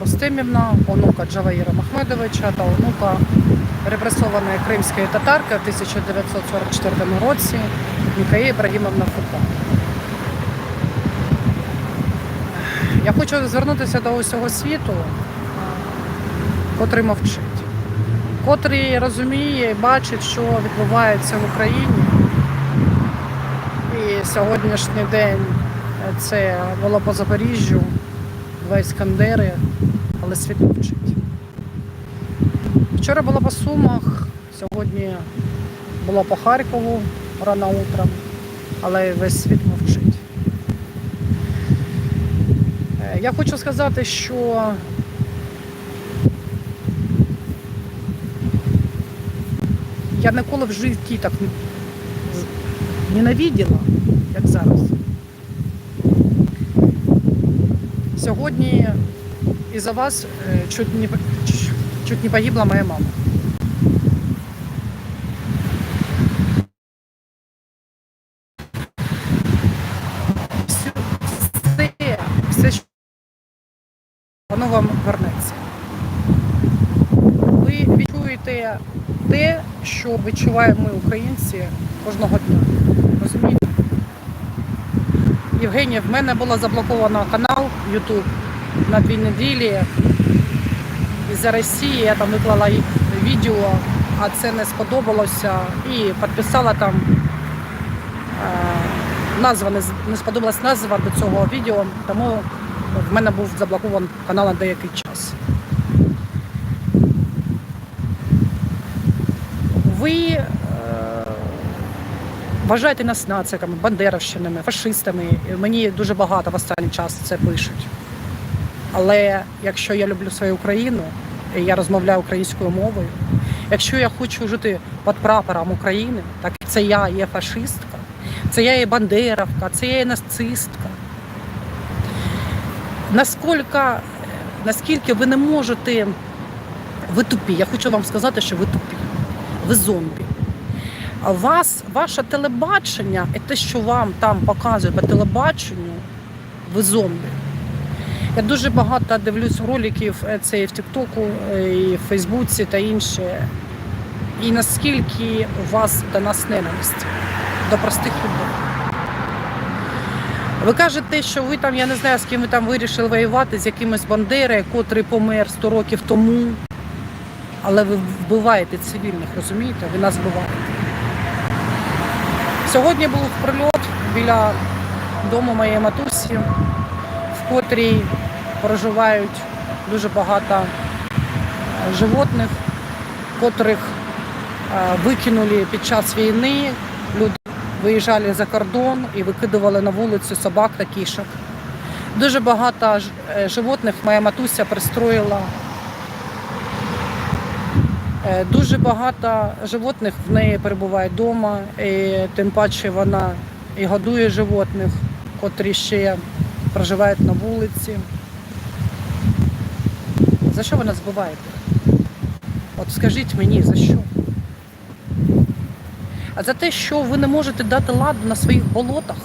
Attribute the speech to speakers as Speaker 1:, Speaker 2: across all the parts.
Speaker 1: Рустемівна, онука Джаваїра Махмедовича та онука репресованої кримської татарки в 1944 році Мікаї Ібрагімовна Фука. Я хочу звернутися до усього світу, котрий мовчить, котрий розуміє і бачить, що відбувається в Україні. І сьогоднішній день це було по Запоріжжю, два іскандери, але світ мовчить. Вчора було по Сумах, сьогодні було по Харкову рано утром, але весь світ мовчить. Е, Я хочу сказати, що я ніколи в житті так ненавиділа, як зараз. Сьогодні із-за вас е, чуть не, чуть не погибла моя мама. Все, все, що воно вам вернеться. Ви відчуєте те, що відчуваємо ми, українці, кожного дня. Євгенія, в мене було заблоковано канал YouTube на дві неділі. Із-за Росії я там виклала відео, а це не сподобалося. І підписала там е, назва, не сподобалась назва до цього відео, тому в мене був заблокований канал на деякий час. Ви е, вважаєте нас нациками, бандеровщинами, фашистами. Мені дуже багато в останній час це пишуть. Але якщо я люблю свою Україну, я розмовляю українською мовою, якщо я хочу жити під прапором України, так це я є фашистка, це я є бандеровка, це я є нацистка. Наскільки, наскільки ви не можете, ви тупі, я хочу вам сказати, що ви тупі, ви зомбі. Вас, ваше телебачення і те, що вам там показують по телебаченню, ви зомбі. Я дуже багато дивлюсь роликів е, це в Тіктоку, е, і в Фейсбуці та інше. І наскільки у вас до нас ненависть, до простих людей. Ви кажете, що ви там, я не знаю, з ким ви там вирішили воювати, з якимось Бандери, котрий помер 100 років тому. Але ви вбиваєте цивільних, розумієте? Ви нас вбиваєте. Сьогодні був прильот біля дому моєї матусі, в котрій проживають дуже багато животних, котрих е, викинули під час війни. Люди виїжджали за кордон і викидували на вулицю собак та кішок. Дуже багато е, животних моя матуся пристроїла. Е, Дуже багато животних в неї перебуває вдома, і тим паче вона і годує животних, котрі ще проживають на вулиці. За що ви нас збиваєте? От скажіть мені, за що? А за те, що ви не можете дати ладу на своїх болотах.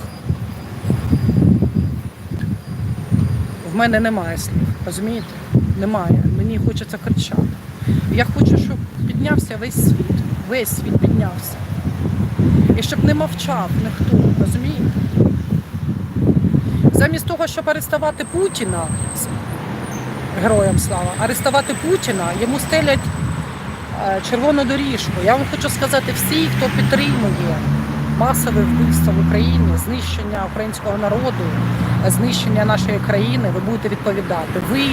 Speaker 1: В мене немає слів, розумієте? Немає. Мені хочеться кричати. Я хочу, щоб піднявся весь світ. Весь світ піднявся. І щоб не мовчав ніхто, розумієте? Замість того, щоб арестувати Путіна, героям слава, арестувати Путіна, йому стелять е, червону доріжку. Я вам хочу сказати, всі, хто підтримує масове вбивство в Україні, знищення українського народу, знищення нашої країни, ви будете відповідати. Ви,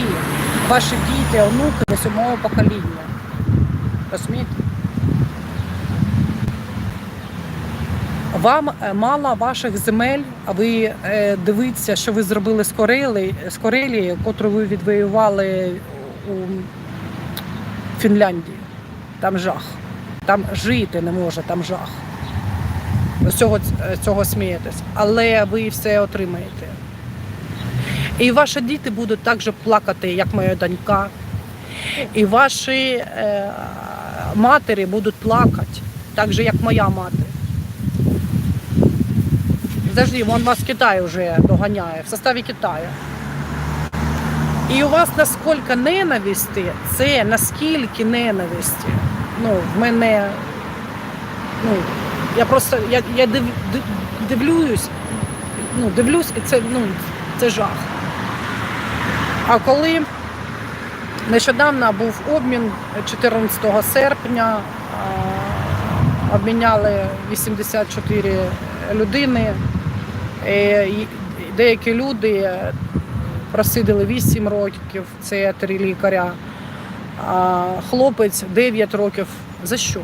Speaker 1: ваші діти, онуки до сьомого покоління. Розумієте? Вам е, мало ваших земель, а ви е, дивіться, що ви зробили з Корели, з Корелії, котру ви відвоювали у Фінляндії. Там жах. Там жити не може, там жах. З цього, е, цього смієтесь. Але ви все отримаєте. І ваші діти будуть так же плакати, як моя донька. І ваші е, матері будуть плакати, так же, як моя мати. Подожди, вон вас Китай вже доганяє, в составі Китаю. І у вас наскільки ненависті, це наскільки ненависті. Ну, в мене, ну, я просто я, я див, див- дивлюсь, ну, дивлюсь, і це, ну, це жах. А коли нещодавно був обмін 14 серпня, обміняли 84 людини, е, деякі люди просидили 8 років, це три лікаря, а хлопець 9 років. За що?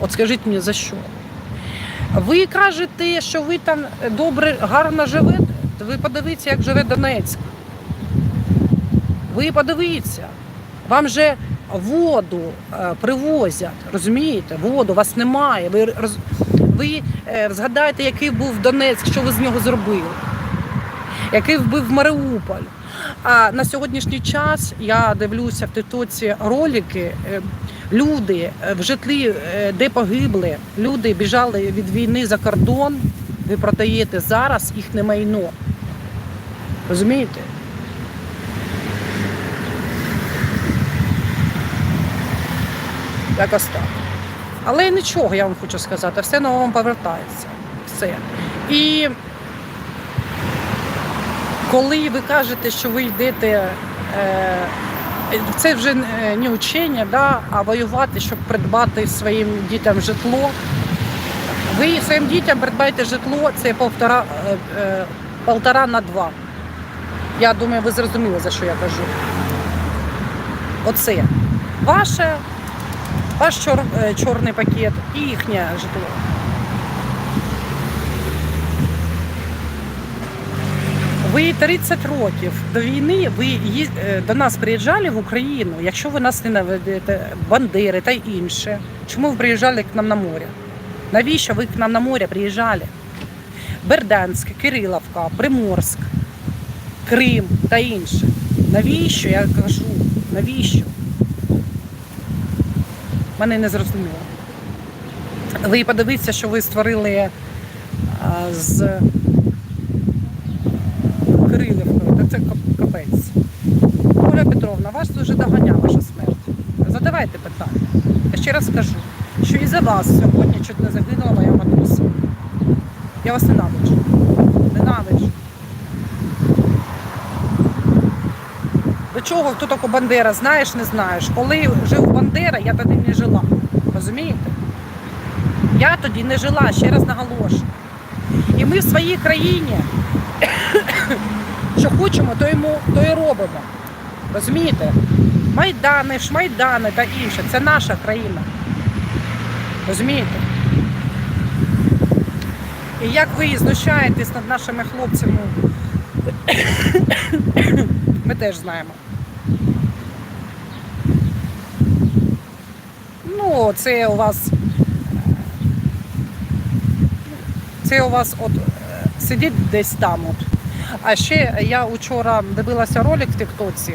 Speaker 1: От скажіть мені, за що? Ви кажете, що ви там добре, гарно живете. Ви подивіться, як живе Донецьк. Ви подивіться, вам же воду е, привозять, розумієте? Воду, вас немає. Ви, ви е, згадайте, який був Донецьк, що ви з нього зробили, який вбив Маріуполь. А на сьогоднішній час я дивлюся в Титоці ролики. е, Люди в житлі, де погибли, люди біжали від війни за кордон. Ви продаєте зараз їхнє майно. Розумієте? Якось так. Але нічого, я вам хочу сказати, все на вам повертається. Все. І коли ви кажете, що ви йдете, е, це вже е, не учення, да, а воювати, щоб придбати своїм дітям житло. Ви своїм дітям придбаєте житло, це полтора, е, полтора на два. Я думаю, ви зрозуміли, за що я кажу. Оце. Ваше ваш чор, е, чорний пакет і їхнє житло. Ви 30 років до війни ви їз- е, до нас приїжджали в Україну. Якщо ви нас ненавидите, бандери та інше, чому ви приїжджали к нам на море? Навіщо ви к нам на море приїжджали? Бердянськ, Кириловка, Приморськ, Крим та інше. Навіщо? Я кажу, навіщо? Мене не зрозуміло. Ви подивіться, що ви створили з Кирилівкою. Та це капець. Оля Петровна, вас дуже доганяє ваша смерть. Задавайте питання. Я ще раз скажу, що і за вас сьогодні чуть не загинула моя матуся. Я вас ненавиджу. Ненавиджу. Чого хто тако Бандера, знаєш, не знаєш. Коли жив Бандера, я тоді не жила. Розумієте? Я тоді не жила, ще раз наголошую. І ми в своїй країні, що хочемо, то, йому, то і робимо. Розумієте? Майдани, шмайдани та інше. Це наша країна. Розумієте? І як ви знущаєтесь над нашими хлопцями, ми теж знаємо. Ну, це у вас. Це у вас от е, сидить десь там. От. А ще я вчора дивилася ролик в Тіктоці.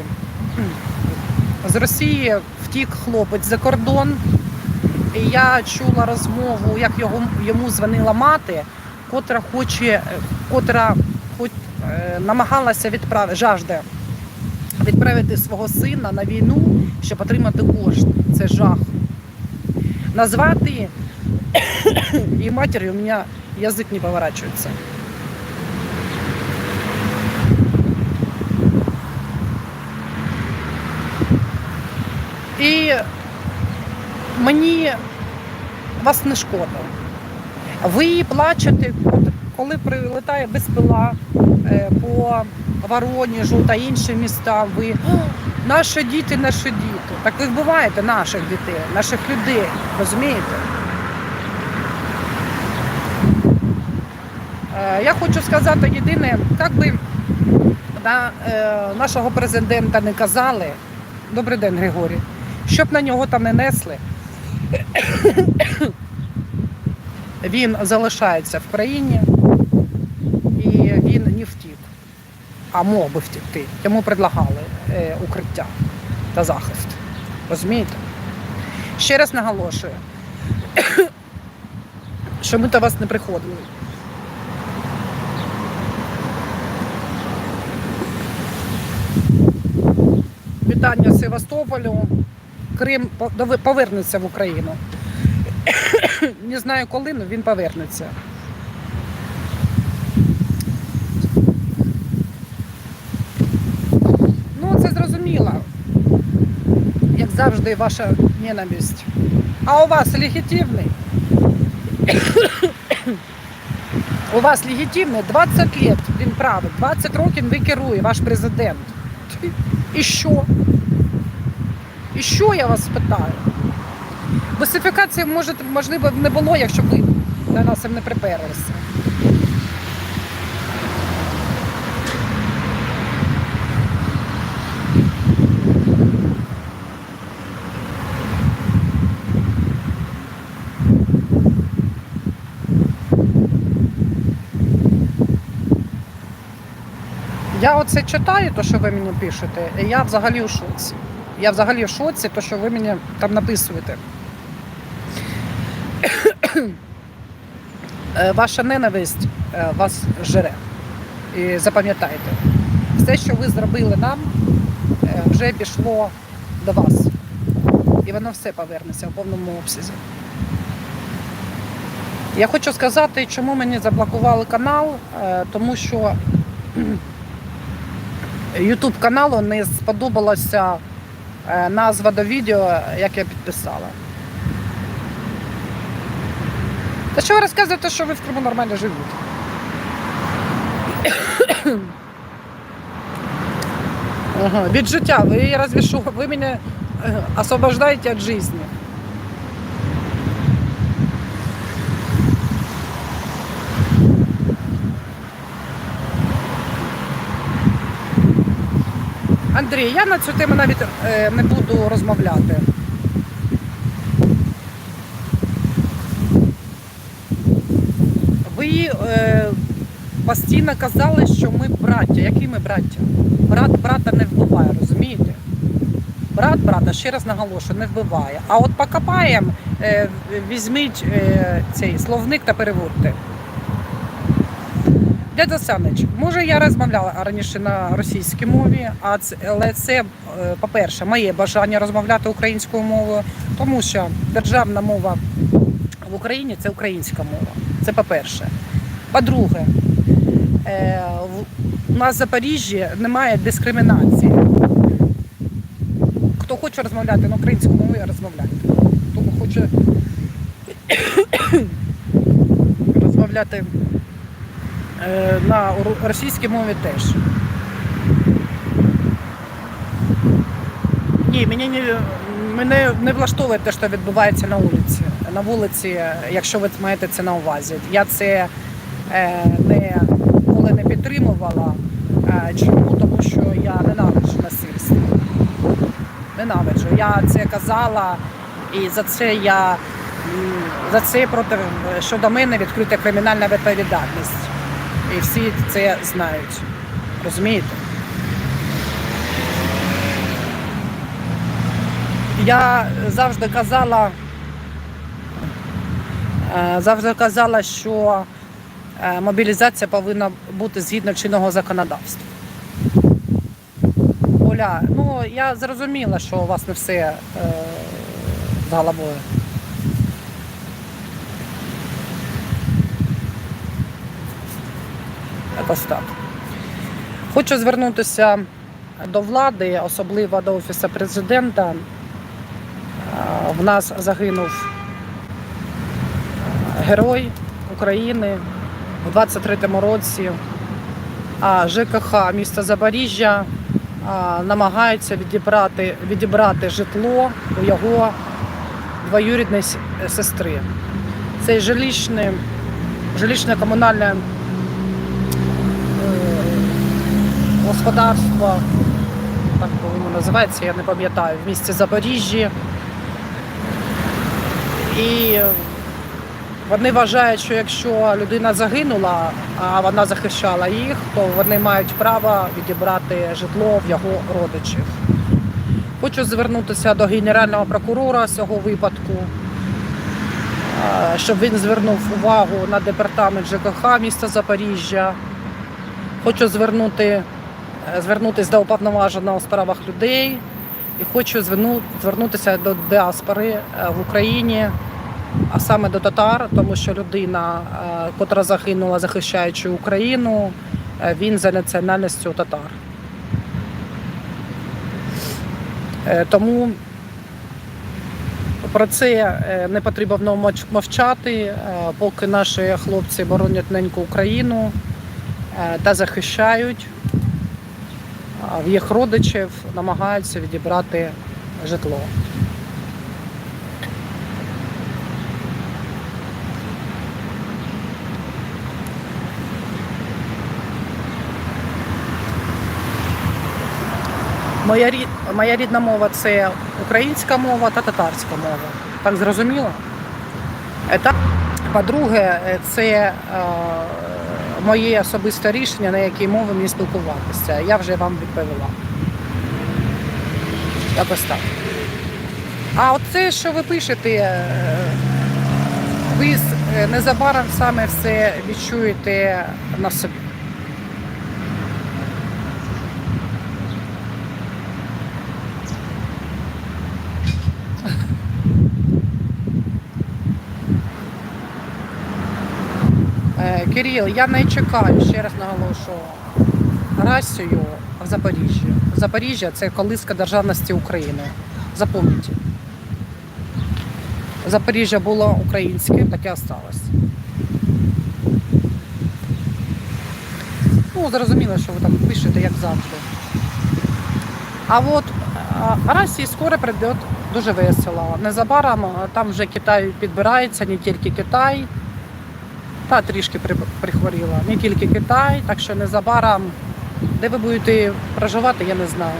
Speaker 1: З Росії втік хлопець за кордон. І я чула розмову, як його, йому дзвонила мати, котра хоче, е, котра хоч, е, намагалася відправити, жажде відправити свого сина на війну, щоб отримати кошти. Це жах. Назвати її матір'ю у мене язик не поворачується. І мені вас не шкода. Ви плачете, от коли прилетає безпила е, по Вороніжу та іншим містам, ви «О, наші діти, наші діти. Так ви вбиваєте наших дітей, наших людей, розумієте? Е, Я хочу сказати єдине, як би на е, нашого президента не казали, добрий день, Григорій, щоб на нього там не несли, він залишається в країні і він не втік, а мог би втікти. Йому предлагали е, укриття та захист. Розумієте? Ще раз наголошую, що ми до вас не приходили. вітання Севастополю. Крим повернеться в Україну. Не знаю коли, але він повернеться. Ну, це зрозуміло. Як завжди, ваша ненависть. А у вас легітимний? У вас легітимний 20 лет він править, 20 років він керує, ваш президент. І що? І що я вас питаю? Босифікації може, можливо не було, якщо б ви на нас не приперлися. Я оце читаю, то, що ви мені пишете, і я взагалі у шоці. Я взагалі в шоці, то, що ви мені там написуєте. Е, Ваша ненависть е, вас жере. І запам'ятайте, все, що ви зробили нам, е, вже пішло до вас. І воно все повернеться в повному обсязі. Я хочу сказати, чому мені заблокували канал, тому що YouTube каналу не сподобалася е, назва до відео, як я підписала. Та що ви розказуєте, що ви в Криму нормально живете? Ага, від життя. Ви разве що, ви мене е, освобождаєте від життя. Андрій, я на цю тему навіть е, не буду розмовляти. Ви е, постійно казали, що ми браття. Які ми браття? Брат брата не вбиває, розумієте? Брат брата, ще раз наголошую, не вбиває. А от покопаємо, е, візьміть е, цей словник та переводьте. Дядя Санич, може я розмовляла раніше на російській мові, а це, але це, е, по-перше, моє бажання розмовляти українською мовою, тому що державна мова в Україні це українська мова. Це по-перше. По-друге, е, у нас в Запоріжжі немає дискримінації. Хто хоче розмовляти на українській мові, розмовляйте. Хто хоче розмовляти Е, на ру- російській мові теж. Ні, мені не, мене не влаштовує те, що відбувається на вулиці. На вулиці, якщо ви маєте це на увазі. Я це е, не, коли не підтримувала. Е, чому? Тому що я ненавиджу насильство. Ненавиджу. Я це казала, і за це я за це проти щодо мене відкрита кримінальна відповідальність. І всі це знають. Розумієте? Я завжди казала, е, завжди казала, що е, мобілізація повинна бути згідно чинного законодавства. Оля, ну я зрозуміла, що у вас не все е, з головою. Так. Хочу звернутися до влади, особливо до Офісу президента. Е, В нас загинув е, герой України у 23-му році. А ЖКХ міста Запоріжжя намагається відібрати, відібрати житло у його двоюрідної сестри. Це жилищне, жилищне комунальне е, господарство, так воно називається, я не пам'ятаю, в місті Запоріжжі. І вони вважають, що якщо людина загинула, а вона захищала їх, то вони мають право відібрати житло в його родичів. Хочу звернутися до генерального прокурора з цього випадку, е, щоб він звернув увагу на департамент ЖКХ міста Запоріжжя. Хочу звернути, звернутися до уповноваженого у справах людей і хочу звернутися до діаспори е, в Україні, а саме до татар, тому що людина, е, котра загинула, захищаючи Україну, е, він за національністю татар. Е, Тому про це е, не потрібно мовчати, е, поки наші хлопці боронять неньку Україну е, та захищають. В їх родичів намагаються відібрати житло. Моя, рід, моя рідна мова це українська мова та татарська мова. Так зрозуміло? По-друге, це е, моє особисте рішення, на якій мові мені спілкуватися. Я вже вам відповіла. Якось так. А оце, що ви пишете, е, ви е, незабаром саме все відчуєте на собі. Е, Кирил, я не чекаю, ще раз наголошую, расію в Запоріжжі. Запоріжжя це колиска державності України. Запам'ятайте. Запоріжжя було українське, таке осталось. Ну, зрозуміло, що ви там пишете, як завжди. А от Росії скоро прийде дуже весело. Незабаром там вже Китай підбирається, не тільки Китай. Та трішки при- прихворіла. Не тільки Китай, так що незабаром, де ви будете проживати, я не знаю.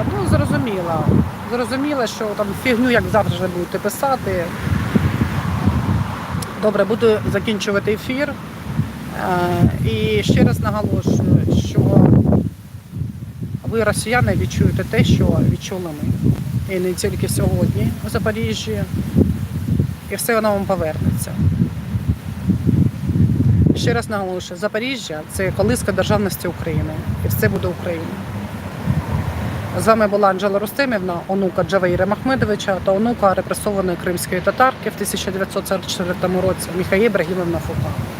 Speaker 1: От, ну, що там фігню, як завжди будете писати. Добре, буду закінчувати ефір. Е, І ще раз наголошую, що ви, росіяни, відчуєте те, що відчули ми. І не тільки сьогодні у Запоріжжі. І все воно вам повернеться. Ще раз наголошую, Запоріжжя це колиска державності України. І все буде Україна. З вами була Анжела Рустемівна, онука Джаваїра Махмедовича та онука репресованої кримської татарки в 1944 році Міхаї Ібрагімовна Фука.